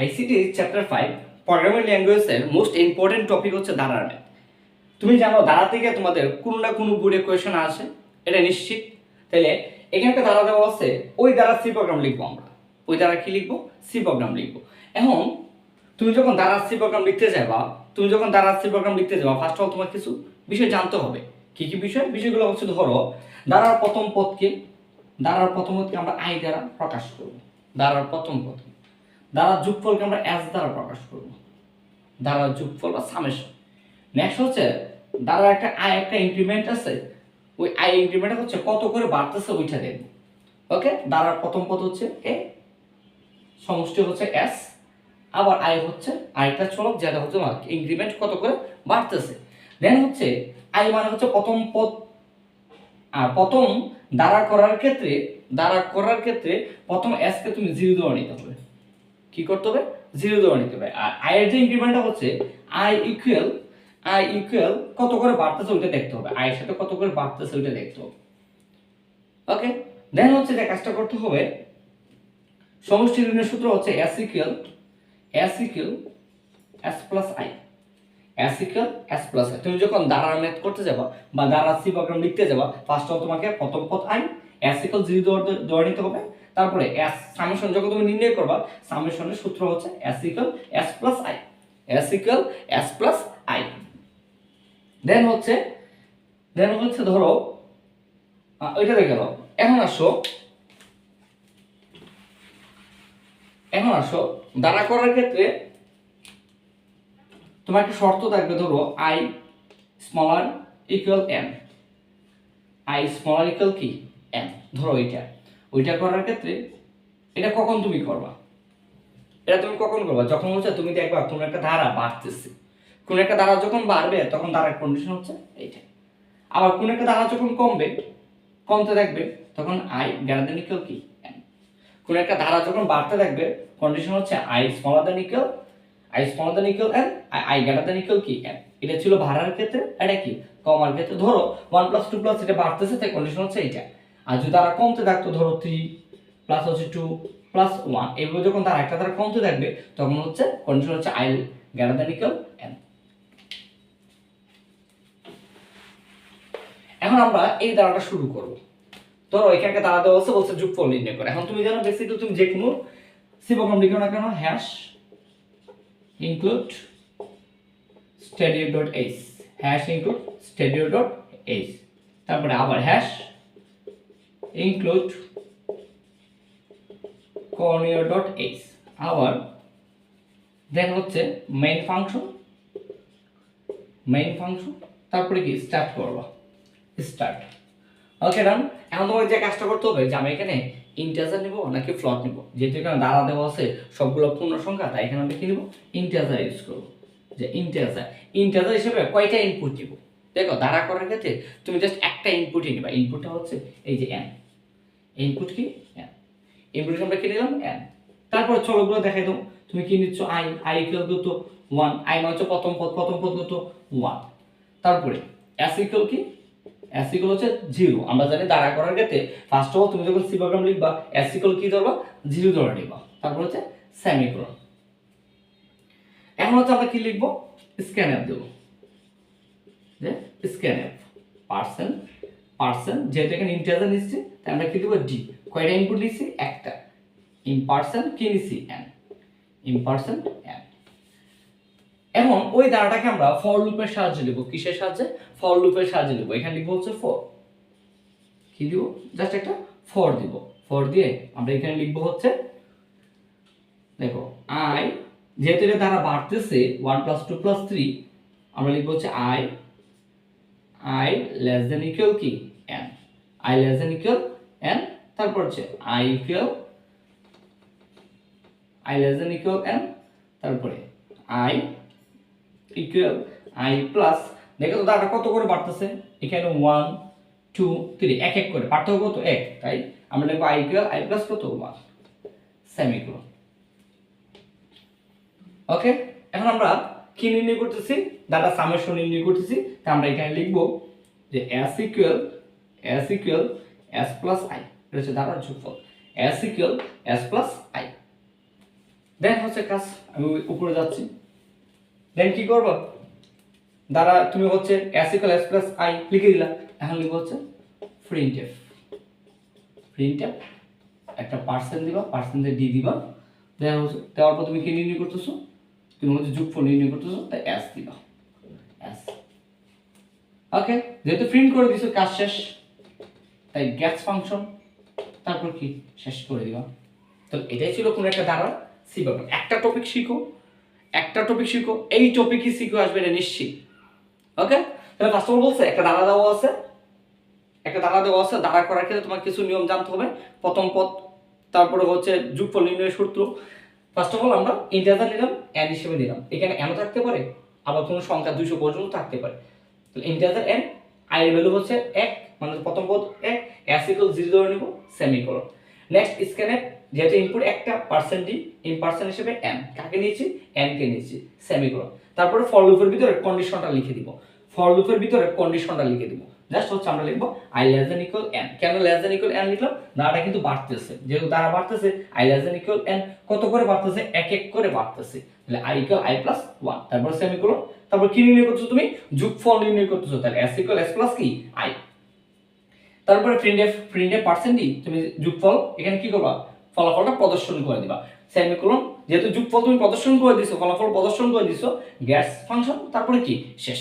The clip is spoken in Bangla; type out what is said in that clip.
আইসিটি চ্যাপ্টার ফাইভ প্রোগ্রামিং ল্যাঙ্গুয়েজের মোস্ট ইম্পর্টেন্ট টপিক হচ্ছে দাঁড়ার ম্যাথ তুমি জানো দাঁড়া থেকে তোমাদের কোনো না কোনো বোর্ডে কোয়েশন আসে, এটা নিশ্চিত। তাহলে এখানে একটা দাঁড়া দেওয়া আছে, ওই দ্বারা সি প্রোগ্রাম লিখব আমরা। ওই দ্বারা কি লিখব? সি প্রোগ্রাম লিখব। এখন, তুমি যখন দ্বারা সি প্রোগ্রাম লিখতে যাবা, তুমি যখন দ্বারা সি প্রোগ্রাম লিখতে যাবা ফার্স্ট অফ অল তোমার কিছু বিষয় জানতে হবে। কি কি বিষয়? বিষয়গুলো হচ্ছে ধরো দ্বারার প্রথম পদকে দ্বারার প্রথম পদকে আমরা আই দ্বারা প্রকাশ করব। দ্বারার প্রথম পদ দ্বারার যোগফলকে আমরা এস দ্বারা প্রকাশ করব। দ্বারার যোগফল বা সামেশন নেক্সট হচ্ছে, দ্বারা একটা আয় একটা ইনক্রিমেন্ট আছে, ওই আই ইনক্রিমেন্ট হচ্ছে কত করে বাড়তেছে ওইটা দেখব ওকে দ্বারার প্রথম পদ হচ্ছে এ সমষ্টি হচ্ছে এস আবার আয় হচ্ছে আরেকটা চলক যেটা হচ্ছে ইনক্রিমেন্ট কত করে বাড়তেছে। দেন হচ্ছে আই মানে হচ্ছে প্রথম পদ। আর প্রথম দ্বারা করার ক্ষেত্রে, দ্বারা করার ক্ষেত্রে প্রথম এস কে তুমি জিরো দেওয়া নিতে হবে। কি করতে হবে? জিরো দেওয়া নিতে হবে। আর আই এর যে ইনক্রিমেন্টটা হচ্ছে আই ইকুয়াল আই ইকুয়াল কত করে বাড়তেছে ওইটা দেখতে হবে। আই এর সাথে কত করে বাড়তেছে ওইটা দেখতে হবে। ওকে দেন হচ্ছে যে কাজটা করতে হবে সমষ্টি ঋণের সূত্র হচ্ছে S equal S equal S plus I S equal S plus I তুমি যখন দ্বারার ম্যাথ করতে যাবা বা দ্বারা সি প্রোগ্রাম লিখতে যাবা ফার্স্ট অফ তোমাকে প্রথম পদ আই এস ইকুয়াল জিরো দেওয়া নিতে হবে। তারপরে এস সামেশন যখন তুমি নির্ণয় করবা, সামেশনের সূত্র হচ্ছে S equal S plus I S equal S plus I then হচ্ছে দেন হচ্ছে ধরো ওইটা দেখে গেল এখন আসো এখন আসো, দ্বারা করার ক্ষেত্রে তোমার একটা শর্ত থাকবে, ধরো I smaller equal M I smaller equal কি? এম ধরো ওইটা ওইটা করার ক্ষেত্রে এটা কখন তুমি করবা? এটা তুমি কখন করবা? যখন হচ্ছে তুমি দেখবা কোনো একটা ধারা বাড়তেছে। কোন একটা ধারা যখন বাড়বে, তখন ধারার কন্ডিশন হচ্ছে এইটা। আবার কোন একটা ধারা যখন কমবে, কমতে থাকবে, তখন আই গ্রেটার ইকুয়াল কি? কোন একটা ধারা যখন বাড়তে থাকবে কন্ডিশন হচ্ছে I smaller than equal I smaller than equal M I greater than equal কি? এম এটা ছিল ভাড়ার ক্ষেত্রে, এটা কি? কমার ক্ষেত্রে। ধরো ওয়ান প্লাস টু প্লাস এটা বাড়তেছে, তাই কন্ডিশন হচ্ছে এইটা। আর যদি তারা কমতে থাকতো, ধরো থ্রি প্লাস হচ্ছে টু প্লাস ওয়ান এগুলো যখন তারা একটা তারা কমতে থাকবে, তখন হচ্ছে কন্ডিশন হচ্ছে আই গ্রেটার এন এখন আমরা এই দ্বারাটা শুরু করব। ধরো এখানকে দ্বারা দেওয়া হচ্ছে বলছে যোগফল নির্ণয় করে। এখন তুমি জানো বেসিক্যালি তুমি যে কোনো সি প্রোগ্রাম লিখো না কেন hash include stdio dot H hash include stdio dot H তারপরে আবার hash include conio dot H আবার দেন হচ্ছে মেইন ফাংশন মেইন ফাংশন তারপরে কি স্টার্ট করবা? স্টার্ট ওকে ডান এখন তোমাকে যে কাজটা করতে হবে যে আমি এখানে ইন্টাজার নিব নাকি ফ্লট নিব? যেহেতু এখানে দ্বারা দেওয়া আছে সবগুলো পূর্ণ সংখ্যা, তাই এখানে আমি কি নিব ইন্টাজার ইউজ করব। যে ইন্টাজার ইন্টাজার হিসেবে কয়টা ইনপুট দিব দেখো দ্বারা করার ক্ষেত্রে তুমি জাস্ট একটা ইনপুটই নিবা। ইনপুটটা হচ্ছে এই যে এন ইনপুট কি? এন ইনপুট আমরা কি নিলাম? এন তারপর চলগুলো দেখাই দাও তুমি কি নিচ্ছ? I I equal to one I মানে হচ্ছে প্রথম পদ প্রথম পদ কত ওয়ান তারপরে এস ইকুয়াল কি? এস ইকুয়াল হচ্ছে জিরো আমরা জানি দ্বারা করার ক্ষেত্রে ফার্স্ট অফ অল তুমি যখন সি প্রোগ্রাম লিখবা এস ইকুয়াল কি ধরবা? জিরো ধরে নিবা। তারপর হচ্ছে সেমিকোলন এখন হচ্ছে আমরা কি লিখব? স্ক্যান স্ক্যানএফ দেবো। যে স্ক্যানএফ পার্সেন্ট পার্সেন্ট, যেহেতু এখানে ইন্টারজার নিচ্ছি, তাই আমরা কি দেবো? ডি কয়টা ইনপুট নিচ্ছি? একটা। ইন পার্সেন্ট কি নিচ্ছি? এন ইন পার্সেন্ট এন এখন ওই দ্বারাটাকে আমরা ফর লুপের সাহায্যে লিখব কিসের সাহায্যে? ফর লুপের সাহায্যে লিখব এখানে লিখব হচ্ছে ফর কি দিব? জাস্ট একটা ফর দিব। ফর দিয়ে আমরা এখানে লিখব হচ্ছে, দেখো আই যেহেতু এটা দ্বারা বাড়তেছে one plus two plus three আমরা লিখব হচ্ছে I I less than equal কি? N I less than equal N তারপর হচ্ছে I equal I less than equal N তারপরে আই ইকুয়াল আই প্লাস দেখো তো দাটা কত করে বাড়তেছে? এখানে ওয়ান টু থ্রি এক এক করে। পার্থক্য কত? এক, তাই? আমরা লিখব আই ইকুয়াল আই প্লাস কত? ওয়ান সেমিকোলন ওকে এখন আমরা কি নির্ণয় করতেছি? দাদা সামেশন নির্ণয় করতেছি। তা আমরা এখানে লিখব যে S equal S equal S plus I এটা হচ্ছে দাদার যোগফল। S equal S plus I then হচ্ছে কাজ আমি উপরে যাচ্ছি। দেন কি করব? দ্বারা তুমি হচ্ছে S equal S plus I লিখে দিলা। এখন লিখব হচ্ছে প্রিন্ট এফ প্রিন্ট এফ একটা পার্সেন্ট দিবা পার্সেন্ট ডি দিবা। দেওয়া হচ্ছে, দেওয়ার পর তুমি কি নির্ণয় করতেছো? তুমি হচ্ছে যুগফল নির্ণয় করতেছো, তাই এস দিবা। এস ওকে যেহেতু প্রিন্ট করে দিছো কাজ শেষ। তাই গ্যাস ফাংশন তারপর কি? শেষ করে দিবা তো এটাই ছিল কোন একটা ধারা সি পাবেন একটা টপিক শিখো, একটা টপিক শিখো, এই টপিকই শিখো আসবে এটা নিশ্চিত। ওকে তাহলে ফার্স্ট অফ অল বলছে, একটা ধারা দেওয়া আছে। একটা ধারা দেওয়া আছে, ধারা করার ক্ষেত্রে তোমার কিছু নিয়ম জানতে হবে। প্রথম পদ, তারপরে হচ্ছে যুগফল নির্ণয়ের সূত্র। ফার্স্ট অফ অল আমরা ইন্টারজার নিলাম এন হিসেবে নিলাম। এখানে এনও থাকতে পারে, আবার কোনো সংখ্যা দুইশো পর্যন্ত থাকতে পারে। তাহলে ইন্টারজার এন আই এর ভ্যালু হচ্ছে এক মানে প্রথম পদ এক ইকুয়াল জিরো ধরে নিব সেমিকোলন নেক্সট স্ক্যানে যেহেতু ইনপুট একটা পার্সেন্ট ডি ইন পার্সেন্ট হিসেবে এন কাকে নিয়েছি? এন কে নিয়েছি। সেমিকোলন তারপরে ফর লুপের ভিতরে কন্ডিশনটা লিখে দিব। ফর লুপের ভিতরে কন্ডিশনটা লিখে দিব। জাস্ট হচ্ছে আমরা লিখব I less than equal N কেন লেস দেন ইকুয়াল এন লিখলাম? দাঁড়াটা কিন্তু বাড়তেছে। যেহেতু দাঁড়া বাড়তেছে I less than equal N কত করে বাড়তেছে? এক এক করে বাড়তেছে। তাহলে I equal I plus one তারপর সেমিকোলন তারপর কি নির্ণয় করতেছো তুমি? যোগফল নির্ণয় করতেছো। তাহলে এস ইকুয়াল এস প্লাস কি? আই তারপরে print F print F percent তুমি যোগফল, এখানে কি করবা? ফলাফলটা প্রদর্শন করে দিবা। সেমিকোলন যেহেতু যোগফল তুমি প্রদর্শন করে দিছো, ফলাফল প্রদর্শন করে দিছো গ্যাস ফাংশন তারপরে কি? শেষ।